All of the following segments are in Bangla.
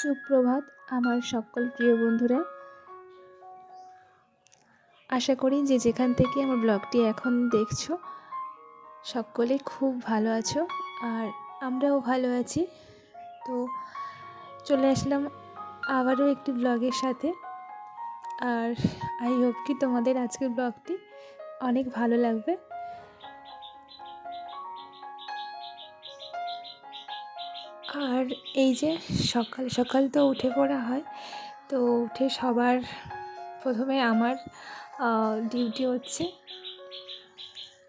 সুপ্রভাত, আমার সকল প্রিয় বন্ধুরা। আশা করি যে যেখান থেকে আমার ব্লগটি এখন দেখছ, সকলে খুব ভালো আছো আর আমরাও ভালো আছি। তো চলে আসলাম আবারও একটি ব্লগের সাথে। আর আই হোপ কি তোমাদের আজকের ব্লগটি অনেক ভালো লাগবে। আর এই যে সকাল সকাল তো উঠে পড়া হয়, তো উঠে সবার প্রথমে আমার ডিউটি হচ্ছে।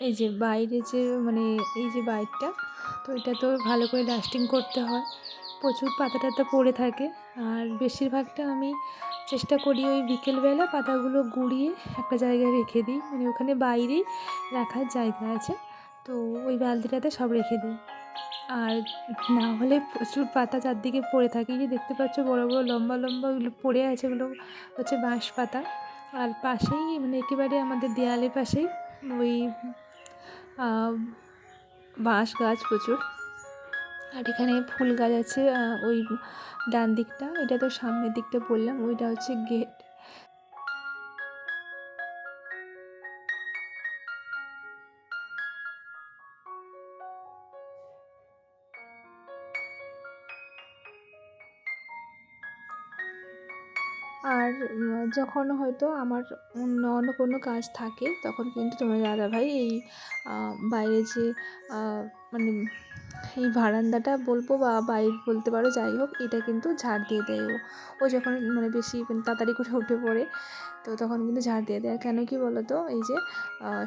এই যে বাইরে যে মানে এই যে বাইকটা তো এটা তো ভালো করে ডাস্টিং করতে হয়। প্রচুর পাতা টাতা পড়ে থাকে, আর বেশিরভাগটা আমি চেষ্টা করি ওই বিকেলবেলা পাতাগুলো গুঁড়িয়ে একটা জায়গায় রেখে দিই। মানে ওখানে বাইরেই রাখার জায়গা আছে, তো ওই বালতিটাতে সব রেখে দিই। আর না হলে প্রচুর পাতা চারদিকে পড়ে থাকে। যে দেখতে পাচ্ছ বড় বড়, লম্বা লম্বা ওগুলো পড়ে আছে ওগুলো হচ্ছে বাঁশ পাতা। আর পাশেই মানে একেবারে আমাদের দেয়ালের পাশেই ওই বাঁশ গাছ প্রচুর। আর এখানে ফুল গাছ আছে ওই ডান দিকটা। এটা তো সামনের দিকটা বললাম। ওইটা হচ্ছে গেট। আর যখন হয়তো আমার অন্য অন্য কোনো কাজ থাকে, তখন কিন্তু তোমার দাদাভাই এই বাইরে যে মানে এই বারান্দাটা বলব বা বাইর বলতে পারো, যাই হোক, এটা কিন্তু ঝাড় দিয়ে দেয় ও। ও যখন মানে বেশি মানে তাড়াতাড়ি করে উঠে পড়ে, তো তখন কিন্তু ঝাড় দিয়ে দেয়। কেন কি বলো তো এই যে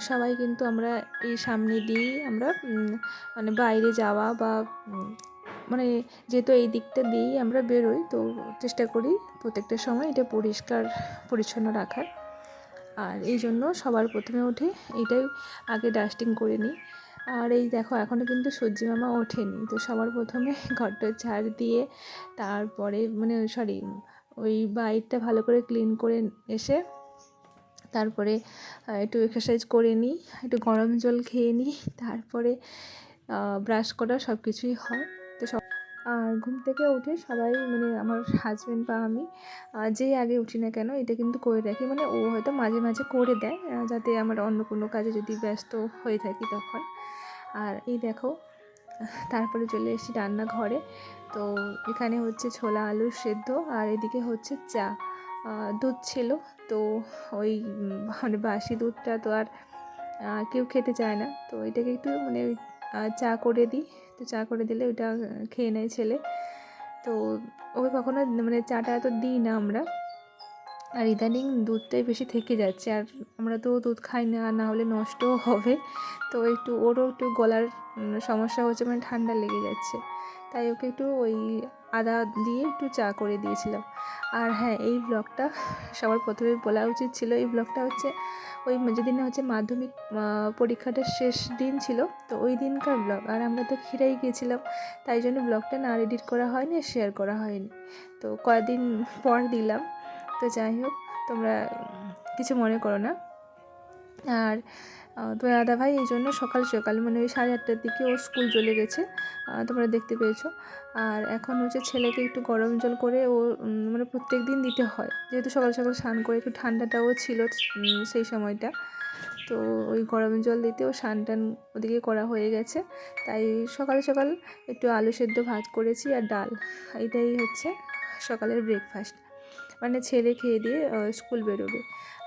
সবাই কিন্তু আমরা এই সামনে দিয়েই আমরা মানে বাইরে যাওয়া বা মানে যেহেতু এই দিকটা দিয়েই আমরা বেরোই, তো চেষ্টা করি প্রত্যেকটা সময় এটা পরিষ্কার, পরিচ্ছন্ন রাখার। আর এই জন্য সবার প্রথমে উঠে এইটাই আগে ডাস্টিং করে নিই। আর এই দেখো এখনও কিন্তু সূর্যি মামা ওঠেনি, তো সবার প্রথমে ঘরটা ঝাড় দিয়ে তারপরে মানে সরি ওই বাইরটা ভালো করে ক্লিন করে এসে তারপরে একটু এক্সারসাইজ করে নিই, একটু গরম জল খেয়ে নিই, তারপরে ব্রাশ করা সব কিছুই হয়। আর ঘুম থেকে উঠে সবাই মানে আমার হাজব্যান্ড বা আমি যেই আগে উঠি না কেন এটা কিন্তু করে রাখি। মানে ও হয়তো মাঝে মাঝে করে দেয় যাতে আমার অন্য কোনো কাজে যদি ব্যস্ত হয়ে থাকি তখন। আর এই দেখো, তারপরে চলে এসেছি রান্নাঘরে। তো এখানে হচ্ছে ছোলা আলু সেদ্ধ আর এদিকে হচ্ছে চা। দুধ ছিল, তো ওই মানে বাসি দুধটা তো আর কেউ খেতে চায় না। তো এটাকে একটু মানে চা করে দিই। তো চা করে দিলে ওইটা খেয়ে নেয় ছেলে। তো ওকে কখনো মানে চাটা এত দিই না আমরা। আর ইদানিং দুধটাই বেশি থেকে যাচ্ছে। আর আমরা তো দুধ খাই না না হলে নষ্টও হবে। তো একটু ওরও একটু গলার সমস্যা হচ্ছে মানে ঠান্ডা লেগে যাচ্ছে। তাই ওকে একটু ওই আদা দিয়ে একটু চা করে দিয়েছিলাম। আর হ্যাঁ এই ব্লগটা সবার প্রথমে বলা উচিত ছিল, এই ব্লগটা হচ্ছে ওই যেদিনে হচ্ছে মাধ্যমিক পরীক্ষাটা শেষ দিন ছিল, তো ওই দিনকার ব্লগ আর আমরা তো খিরাই গিয়েছিলাম, তাই জন্য ব্লগটা না এডিট করা হয়নি শেয়ার করা হয়নি। তো কয়েকদিন পর দিলাম, তো যাই হোক, তোমরা কিছু মনে করো না। আর তো দাদা ভাই এই জন্য সকাল সকাল মানে ওই সাড়ে আটটার দিকে ও স্কুল চলে গেছে তোমরা দেখতে পেয়েছ। আর এখন হচ্ছে ছেলেকে একটু গরম জল করে ও মানে প্রত্যেক দিন দিতে হয়। যেহেতু সকাল সকাল স্নান করে একটু ঠান্ডাটাও ছিল সেই সময়টা। তো ওই গরম জল দিতে ও স্নান টান ওদিকে করা হয়ে গেছে। তাই সকাল সকাল একটু আলু সেদ্ধ ভাত করেছি আর ডাল। এটাই হচ্ছে সকালের ব্রেকফাস্ট মানে ছেলে খেয়ে দিয়ে স্কুল বেরোবে।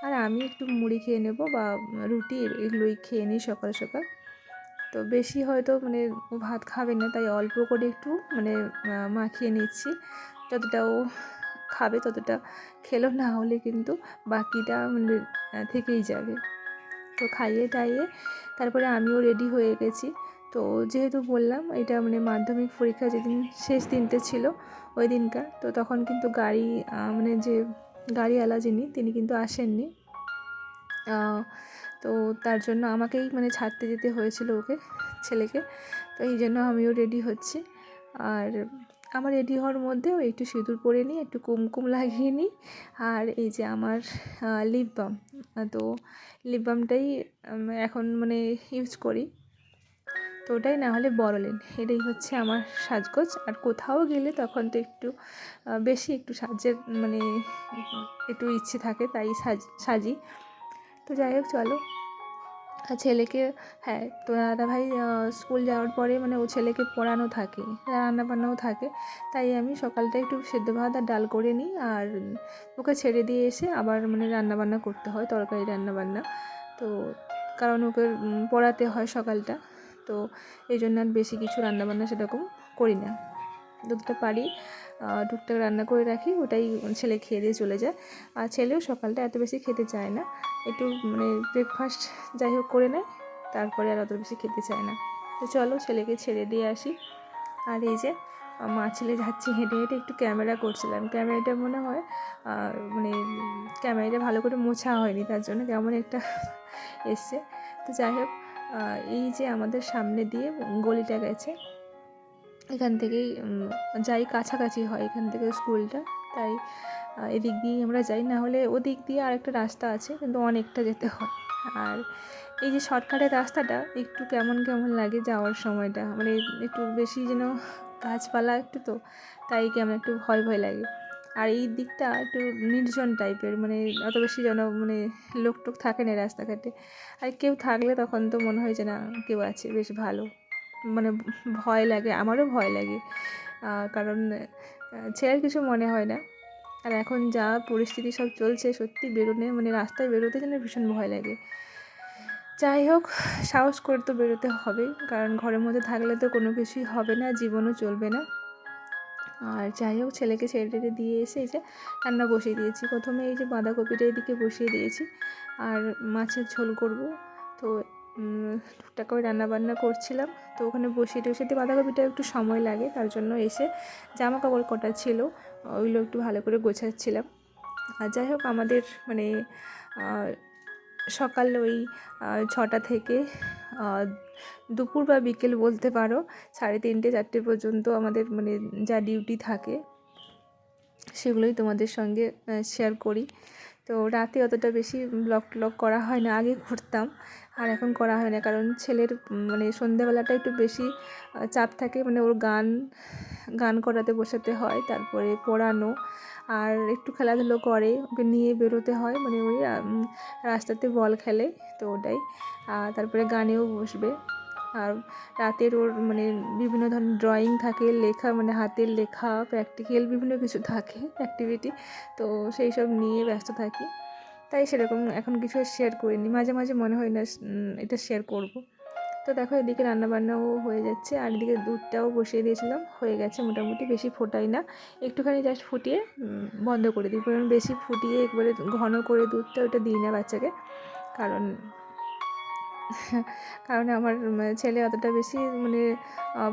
আর আমি একটু মুড়ি খেয়ে নেব বা রুটি এগুলোই খেয়ে নিই সকাল সকাল। তো বেশি হয়তো মানে ও ভাত খাবে না, তাই অল্প করে একটু মানে মাখিয়ে নিচ্ছি। যতটা ও খাবে ততটা খেলো, না হলে কিন্তু বাকিটা মানে থেকেই যাবে। তো খাইয়ে টাইয়ে তারপরে আমিও রেডি হয়ে গেছি। তো যেহেতু বললাম, এটা মানে মাধ্যমিক পরীক্ষা যেদিন শেষ দিনটা ছিল, ওই দিনকার। তো তখন কিন্তু গাড়ি মানে যে গাড়িওয়ালা যিনি, তিনি কিন্তু আসেননি। তো তার জন্য আমাকেই মানে ছাড়তে যেতে হয়েছিল ওকে, ছেলেকে। তো এই জন্য আমিও রেডি হচ্ছি। আর আমার রেডি হওয়ার মধ্যেও একটু সিঁদুর পরে নিই, একটু কুমকুম লাগিয়ে নিই। আর এই যে আমার লিপ বাম তো লিপ বামটাই এখন মানে ইউজ করি। তো ওটাই না হলে বড়লেন। এটাই হচ্ছে আমার সাজগোজ। আর কোথাও গেলে তখন তো একটু বেশি একটু সাজের মানে একটু ইচ্ছে থাকে, তাই সাজ, সাজি। তো যাই হোক, চলো। আর ছেলেকে হ্যাঁ তো দাদা ভাই স্কুল যাওয়ার পরে মানে ও ছেলেকে পড়ানো থাকে রান্না বান্নাও থাকে। তাই আমি সকালটা একটু সেদ্ধ ভাত আর ডাল করে নিই। আর ওকে ছেড়ে দিয়ে এসে আবার মানে রান্নাবান্না করতে হয়, তরকারি রান্নাবান্না। তো কারণ ওকে পড়াতে হয় সকালটা। তো এই জন্য আর বেশি কিছু রান্নাবান্না সেরকম করি না। যতটা পারি টুকটাক রান্না করে রাখি, ওটাই ছেলে খেয়ে দিয়ে চলে যায়। আর ছেলেও সকালটা এত বেশি খেতে চায় না। একটু মানে ব্রেকফাস্ট যাই হোক করে নেয়, তারপরে আর অত বেশি খেতে চায় না। তো চলো ছেলেকে ছেড়ে দিয়ে আসি। আর এই যে, মা ছেলে যাচ্ছি হেঁটে হেঁটে একটু ক্যামেরা করছিলাম। ক্যামেরাটা মনে হয় মানে ক্যামেরাটা ভালো করে মোছা হয়নি, তার জন্য কেমন একটা এসছে। তো যাই হোক এই যে আমাদের সামনে দিয়ে গলিটা গেছে, এখান থেকেই যাই কাছাকাছি হয় এখান থেকে স্কুলটা, তাই এদিক দিয়েই আমরা যাই, না হলে ওদিক দিয়ে আরেকটা রাস্তা আছে, কিন্তু অনেকটা যেতে হয়। আর এই যে শর্টকাটের রাস্তাটা, একটু কেমন কেমন লাগে যাওয়ার সময়টা মানে একটু বেশি যেন গাছপালা একটু তো, তাই কেমন একটু ভয় ভয় লাগে। আর এই দিকটা একটু নির্জন টাইপের মানে অত বেশি যেন মানে লোকটোক থাকে না রাস্তাঘাটে। আর কেউ থাকলে তখন তো মনে হয় যে না, কেউ আছে, বেশ ভালো। মানে ভয় লাগে, আমারও ভয় লাগে। কারণ ছেলের কিছু মনে হয় না। আর এখন যা পরিস্থিতি সব চলছে, সত্যি বেরোনে মানে রাস্তায় বেরোতে যেন ভীষণ ভয় লাগে। যাই হোক, সাহস করে তো বেরোতে হবে, কারণ ঘরের মধ্যে থাকলে তো কোনো কিছুই হবে না, জীবনও চলবে না। আর যাই হোক, ছেলেকে ছেড়ে দিয়ে এসে এই যে রান্না বসিয়ে দিয়েছি। প্রথমে এই যে বাঁধাকপিটা এদিকে বসিয়ে দিয়েছি আর মাছের ঝোল করব। তো টুকটাক করে রান্নাবান্না করছিলাম। তো ওখানে বসিয়ে টসিয়ে বাঁধাকপিটা একটু সময় লাগে, তার জন্য এসে জামা কাপড় কটা ছিল, ওইগুলো একটু ভালো করে গোছাচ্ছিলাম। আর যাই হোক, আমাদের মানে সকাল ওই ছটা থেকে দুপুর বা বিকেল বলতে পারো, সাড়ে তিনটে, চারটে পর্যন্ত আমাদের মানে যা ডিউটি থাকে, সেগুলোই তোমাদের সঙ্গে শেয়ার করি। তো রাতে অতটা বেশি ব্লগ ট্লগ করা হয় না, আগে করতাম। আর এখন করা হয় না, কারণ ছেলের মানে সন্ধেবেলাটা একটু বেশি চাপ থাকে মানে ওর গান গান করাতে বসাতে হয়, তারপরে পড়ানো। আর একটু খেলাধুলো করে, ওকে নিয়ে বেরোতে হয় মানে ওই রাস্তাতে বল খেলে, তো ওটাই। আর তারপরে গানেও বসবে। আর রাতের ওর মানে বিভিন্ন ধরনের ড্রয়িং থাকে, লেখা মানে হাতের লেখা প্র্যাকটিক্যাল বিভিন্ন কিছু থাকে অ্যাক্টিভিটি তো সেই সব নিয়ে ব্যস্ত থাকি। তাই সেরকম এখন কিছু শেয়ার করিনি। মাঝে মাঝে মনে হয় না এটা শেয়ার করব। তো দেখো এদিকে রান্নাবান্নাও হয়ে যাচ্ছে, আর এদিকে দুধটাও বসিয়ে দিয়েছিলাম, হয়ে গেছে মোটামুটি, বেশি ফোটাই না। একটুখানি জাস্ট ফুটিয়ে বন্ধ করে দিই। কারণ বেশি ফুটিয়ে একবারে ঘন করে দুধটা ওটা দিই না বাচ্চাকে। কারণ কারণ আমার ছেলে অতটা বেশি মানে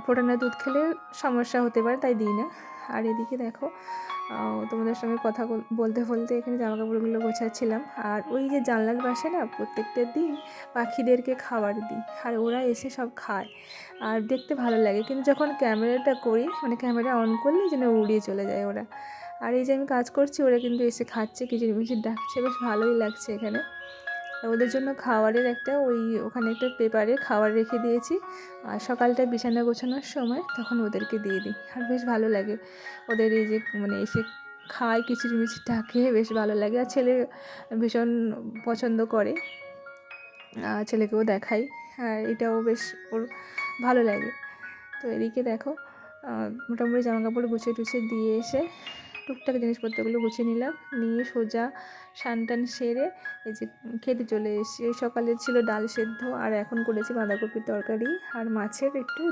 ফোটানো দুধ খেলে সমস্যা হতে পারে, তাই দিই না। আর এদিকে দেখো তোমাদের সঙ্গে কথা বলতে বলতে এখানে জামা কাপড়গুলো গোছাচ্ছিলাম। আর ওই যে জানলার পাশে না, প্রত্যেকটা দিন পাখিদেরকে খাবার দিই, আর ওরা এসে সব খায়। আর দেখতে ভালো লাগে, কিন্তু যখন ক্যামেরাটা করি মানে ক্যামেরা অন করলে যেন উড়িয়ে চলে যায় ওরা। আর এই যে আমি কাজ করছি, ওরা কিন্তু এসে খাচ্ছে, কিচিরমিচির ডাকছে, বেশ ভালোই লাগছে এখানে। ওদের জন্য খাবারের একটা ওই ওখানে একটা পেপারে খাবার রেখে দিয়েছি। আর সকালটা বিছানা গোছানোর সময় তখন ওদেরকে দিয়ে দিই। আর বেশ ভালো লাগে। ওদের এই যে মানে এসে খায়, কিচিরমিচির ডাকে, বেশ ভালো লাগে। আর ছেলে ভীষণ পছন্দ করে। ছেলেকেও দেখাই। আর এটাও বেশ ওর ভালো লাগে। তো এদিকে দেখো মোটামুটি জামা কাপড় গুছিয়ে টুছিয়ে দিয়ে এসে টুকটাক জিনিসপত্রগুলো গুছিয়ে নিলাম। নিয়ে সোজা টান সেরে এই যে খেতে চলে এসেছি। ওই সকালে ছিল ডাল সেদ্ধ আর এখন করেছি বাঁধাকপির তরকারি আর মাছের একটু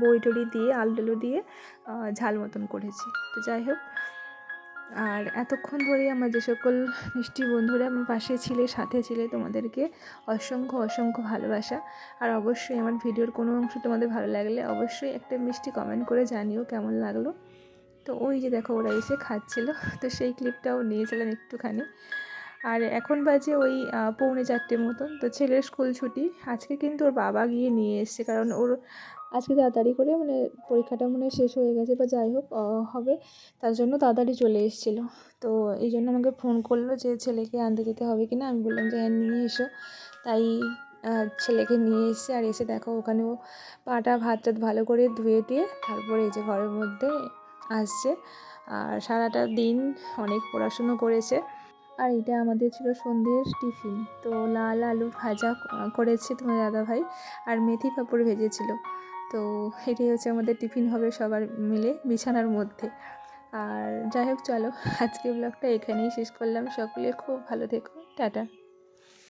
বই টড়ি দিয়ে আলু দিয়ে ঝাল মতন করেছি। তো যাই হোক, আর এতক্ষণ ধরে আমার যে সকল মিষ্টি বন্ধুরা আমার পাশে ছিলে, সাথে ছিলে, তোমাদেরকে অসংখ্য অসংখ্য ভালোবাসা। আর অবশ্যই আমার ভিডিওর কোনো অংশ তোমাদের ভালো লাগলে অবশ্যই একটা মিষ্টি কমেন্ট করে জানিও কেমন লাগল। তো ওই যে দেখো ওরা এসে খাচ্ছিল। তো সেই ক্লিপটাও নিয়েছিলাম একটুখানি। আর এখন বাজে ওই পৌনে চারটে মতন। তো ছেলের স্কুল ছুটি। আজকে কিন্তু ওর বাবা গিয়ে নিয়ে এসছে। কারণ ওর আজকে তাড়াতাড়ি করে মানে পরীক্ষাটা মনে শেষ হয়ে গেছে বা যাই হোক হবে। তার জন্য তাড়াতাড়ি চলে এসেছিল। তো এই জন্য আমাকে ফোন করল যে, ছেলেকে আনতে যেতে হবে কি না আমি বললাম যে হ্যাঁ নিয়ে এসো। তাই ছেলেকে নিয়ে এসে আর এসে দেখো ওখানেও পাটা ভাত টাত ভালো করে ধুয়ে দিয়ে তারপরে এই যে ঘরের মধ্যে আসছে। আর সারাটা দিন অনেক পড়াশুনো করেছে। আর এটা আমাদের ছিল সন্ধ্যের টিফিন। তো লাল আলু ভাজা করেছে তোমার দাদাভাই আর মেথি পাঁপড় ভেজেছিল। তো এটাই হচ্ছে আমাদের টিফিন হবে সবার মিলে বিছানার মধ্যে। আর যাই হোক, চলো আজকে ব্লগটা এখানেই শেষ করলাম। সকলে খুব ভালো থেকো। টাটা।